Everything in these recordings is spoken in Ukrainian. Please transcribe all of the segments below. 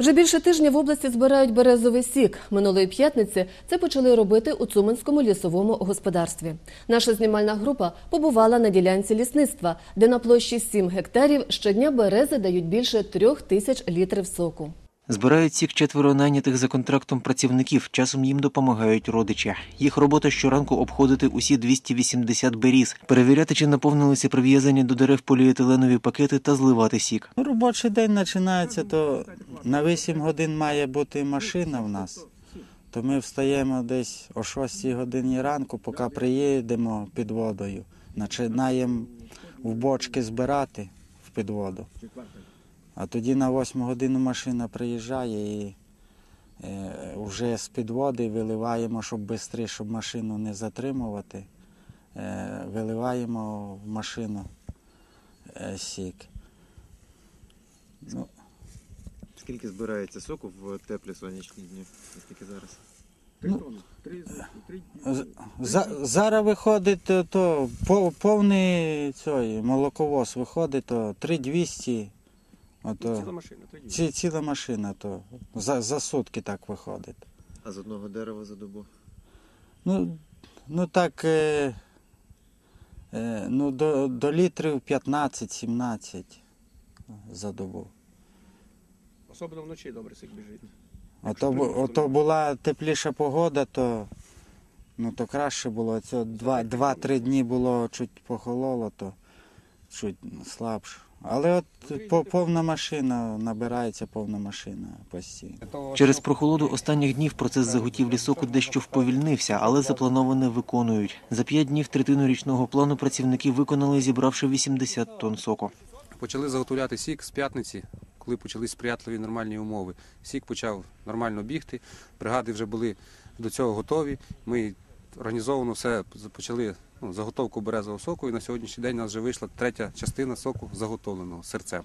Вже більше тижня в області збирають березовий сік. Минулої п'ятниці це почали робити у Цуманському лісовому господарстві. Наша знімальна група побувала на ділянці лісництва, де на площі 7 гектарів щодня берези дають більше трьох тисяч літрів соку. Збирають сік четверо найнятих за контрактом працівників. Часом їм допомагають родичі. Їх робота щоранку обходити усі 280 беріз, перевіряти, чи наповнилися прив'язані до дерев поліетиленові пакети та зливати сік. Ну, Робочий день починається, то на 8 годин має бути машина в нас. То ми встаємо десь о 6 годині ранку, поки приїдемо під водою. Починаємо в бочки збирати в підводу. А тоді на 8 годину машина приїжджає і е, вже з підводи виливаємо, щоб швидше, щоб машину не затримувати. Е, виливаємо в машину е, сік. Ну, Скільки збирається соку в теплі сонячні дні? Наскільки зараз? З- За, зараз виходить то, то пов- повний цей, молоковоз виходить, то 3200. Ото, Ціла машина, тоді. ці, ціла машина, то за, за сутки так виходить. А з одного дерева за добу? Ну, ну так, е, е, ну, до, до літрів 15-17 за добу. Особливо вночі добре сик біжить. Ото, бу- ото була тепліша погода, то, ну, то краще було. Це два- два-три дні було чуть похололо, то чуть слабше. Але от по- повна машина, набирається повна машина постійно. Через прохолоду останніх днів процес заготівлі соку дещо вповільнився, але заплановане виконують. За п'ять днів третину річного плану працівники виконали, зібравши 80 тонн соку. Почали заготовляти сік з п'ятниці, коли почали сприятливі нормальні умови. Сік почав нормально бігти, бригади вже були до цього готові. Ми організовано все почали ну, заготовку березового соку, і на сьогоднішній день у нас вже вийшла третя частина соку заготовленого серцем.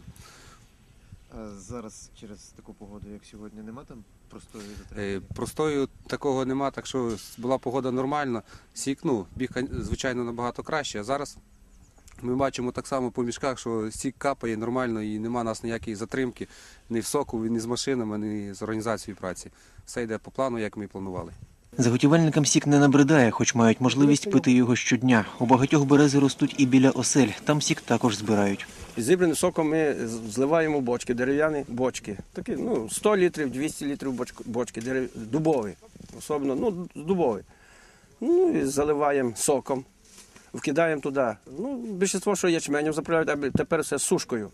А зараз через таку погоду, як сьогодні, нема там простої Е, затримки? Простою такого нема, так що була погода нормальна. Сік, ну, біг, звичайно, набагато краще. А зараз ми бачимо так само по мішках, що сік капає нормально і нема у нас ніякої затримки ні в соку, ні з машинами, ні з організацією праці. Все йде по плану, як ми і планували. Заготівельникам сік не набридає, хоч мають можливість пити його щодня. У багатьох берези ростуть і біля осель. Там сік також збирають. Зібраним соком ми зливаємо бочки, дерев'яні бочки. Такі, ну, 100 літрів, 200 літрів бочк- бочки, дерев... дубові. Особливо, ну, дубові. Ну і заливаємо соком, вкидаємо туди. Ну, більшість, що ячменем заправляють, а тепер все сушкою.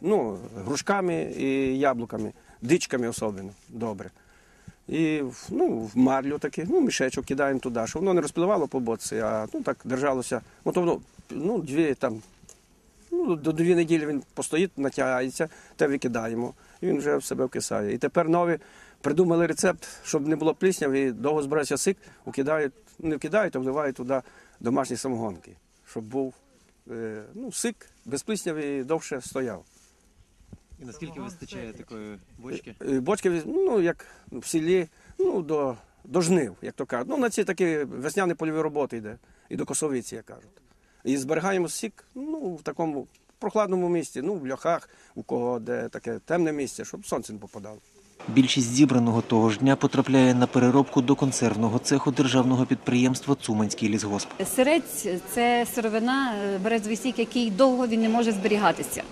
Ну, грушками і яблуками, дичками особливо. Добре. І ну, в марлю таки, ну, мішечок кидаємо туди, щоб воно не розпливало по боці, а ну, так держалося. От воно, ну, дві там Ну, до дві неділі він постоїть, натягається, те викидаємо, і він вже в себе вкисає. І тепер нові придумали рецепт, щоб не було плісняв, і довго збирається сик, вкидають, не вкидають, а вливають туди домашні самогонки, щоб був е, ну, сик без плісняв і довше стояв. І наскільки вистачає такої бочки? Е, Бочки, ну, як в селі, ну, до, до жнив, як то кажуть. Ну, на ці такі весняні польові роботи йде, і до косовиці, як кажуть. І зберігаємо сік ну, в такому прохладному місці, ну, в льохах, у кого де таке темне місце, щоб сонце не попадало. Більшість зібраного того ж дня потрапляє на переробку до консервного цеху державного підприємства Цуманський лісгосп. Сирець це сировина, е, березовий сік, який довго він не може зберігатися.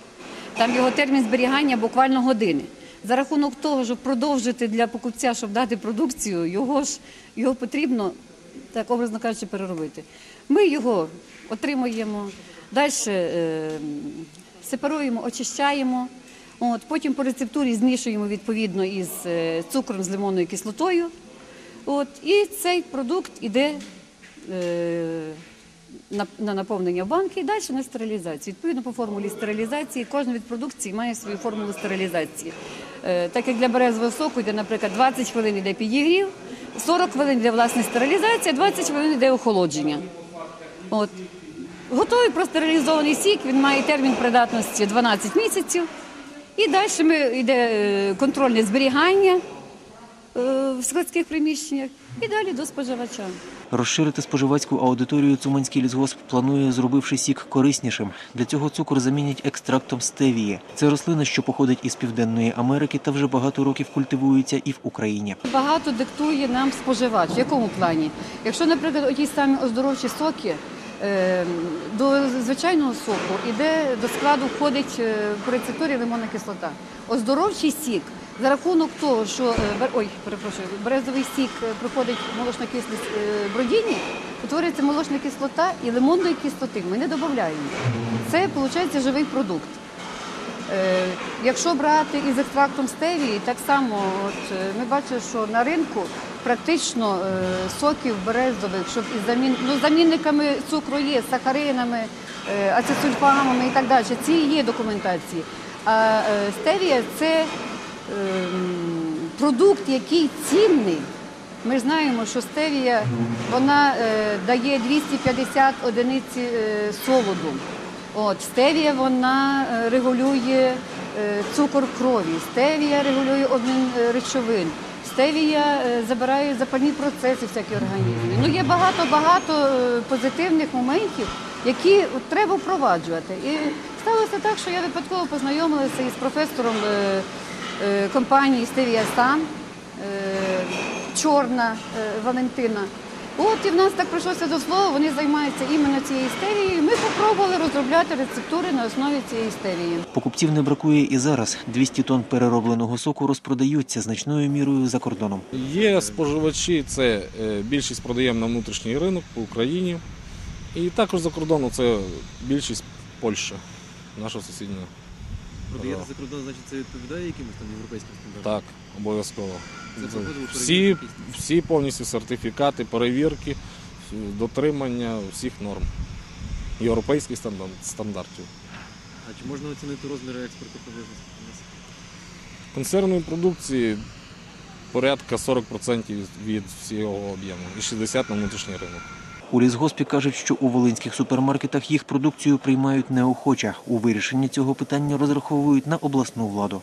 Там його термін зберігання буквально години. За рахунок того, щоб продовжити для покупця, щоб дати продукцію, його ж його потрібно, так образно кажучи, переробити. Ми його отримуємо, далі е, сепаруємо, очищаємо. От, потім по рецептурі змішуємо відповідно із е, цукром з лимонною кислотою. От, і цей продукт іде е, на, на наповнення в банки і далі на стерилізацію. Відповідно, по формулі стерилізації кожен від продукції має свою формулу стерилізації. Е, так як для березового соку йде, наприклад, 20 хвилин йде підігрів, 40 хвилин йде власне стерилізація, 20 хвилин йде охолодження. От. Готовий простерилізований сік, він має термін придатності 12 місяців. І далі ми, йде е, контрольне зберігання. е, в складських приміщеннях і далі до споживача. Розширити споживацьку аудиторію Цуманський лісгосп планує, зробивши сік кориснішим. Для цього цукор замінять екстрактом стевії. Це рослина, що походить із Південної Америки та вже багато років культивується і в Україні. Багато диктує нам споживач. В якому плані? Якщо, наприклад, оті самі оздоровчі соки. Е, До звичайного соку іде до складу входить е, по рецептурі лимонна кислота. Оздоровчий сік за рахунок того, що е, ой, перепрошую, березовий сік е, проходить молочно-кислі е, бродіння, утворюється молочна кислота і лимонної кислоти. Ми не додаємо. Це виходить живий продукт. Е, Якщо брати із екстрактом стевії, так само от, е, ми бачимо, що на ринку практично е, соків березових, щоб із замін, ну, замінниками цукру є, сахаринами, е, ацетульфамами і так далі. Ці є документації. А е, стевія це ем, продукт, який цінний. Ми знаємо, що стевія вона дає 250 одиниць солоду. От, стевія вона регулює цукор крові, стевія регулює обмін речовин, стевія е, забирає запальні процеси всякі організмі. Ну, є багато-багато е, позитивних моментів, які треба впроваджувати. І сталося так, що я випадково познайомилася із професором е, компанії Стевія Сан. Е, Чорна Валентина. От і в нас так прийшлося до слова, вони займаються іменно цією стевією. Ми спробували розробляти рецептури на основі цієї стевії. Покупців не бракує і зараз. 200 тонн переробленого соку розпродаються значною мірою за кордоном. Є споживачі, це е, більшість продаємо на внутрішній ринок по Україні. І також за кордоном це більшість Польща, наша сусідня. Продаєте за кордон, значить це відповідає якимось там європейським стандартам? Так, обов'язково. Це проходило Всі, всі повністю сертифікати, перевірки, дотримання всіх норм. Європейських стандар- стандартів. А чи можна оцінити розміри експорту приблизно? Консервної продукції порядка 40% від всього об'єму і 60% на внутрішній ринок. У лісгоспі кажуть, що у волинських супермаркетах їх продукцію приймають неохоче. У вирішенні цього питання розраховують на обласну владу.